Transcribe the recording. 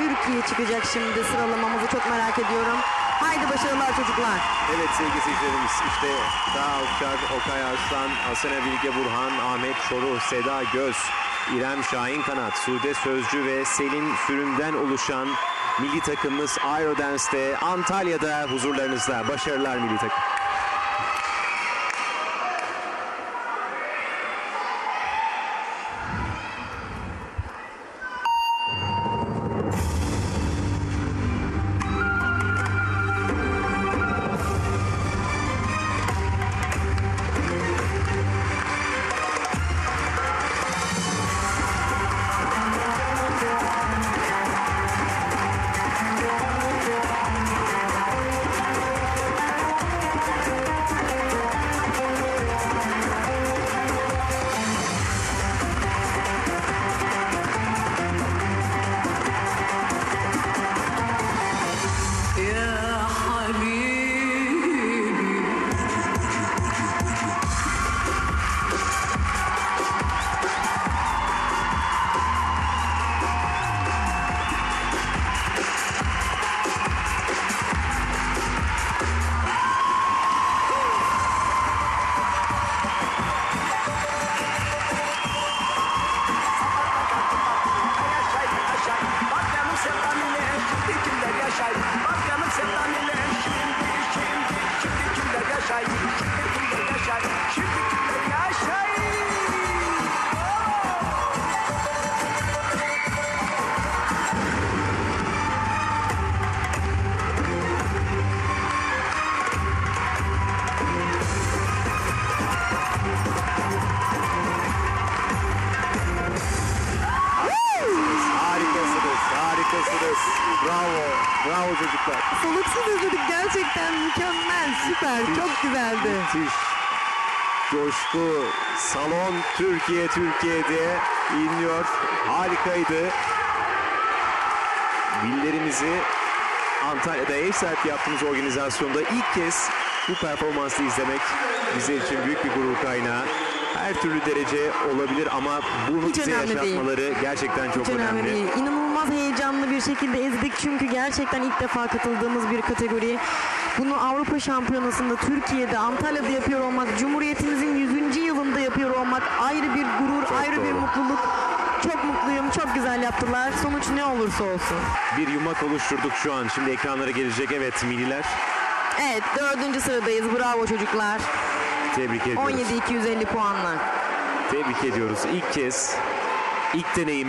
Türkiye çıkacak şimdi sıralamamızı çok merak ediyorum. Haydi başarılar çocuklar. Evet sevgili seyircilerimiz işte Taha Avşar, Okay Arslan, Asena Bilge Burhan, Ahmet Çoruh, Seda Göz, İrem Şahin Kanat, Sude Sözcü ve Selin Sürüm'den oluşan milli takımımız Aerodance'de Antalya'da huzurlarınızda. Başarılar milli takım. Bravo, bravo çocuklar. Soluksuz izledik gerçekten mükemmel süper çok güzeldi. Müthiş. Coşku, salon Türkiye Türkiye'de inliyor. Harikaydı. Millerimizi Antalya'da ev sahipliği yaptığımız organizasyonda ilk kez bu performansı izlemek bizler için büyük bir gurur kaynağı. Her türlü derece olabilir ama bunu Hiç bize önemli değil. yaşatmaları gerçekten çok Hiç önemli değil. İnanılmaz heyecanlı bir şekilde ezdik çünkü gerçekten ilk defa katıldığımız bir kategori. Bunu Avrupa Şampiyonası'nda Türkiye'de, Antalya'da yapıyor olmak, Cumhuriyetimizin 100. yılında yapıyor olmak ayrı bir gurur, ayrı bir doğru. mutluluk. Çok mutluyum, çok güzel yaptılar. Sonuç ne olursa olsun. Bir yumak oluşturduk şu an. Şimdi ekranlara gelecek evet milliler. Evet, dördüncü sıradayız. Bravo çocuklar. Tebrik ediyoruz. 17-250 puanla. Tebrik ediyoruz. İlk kez, ilk deneyim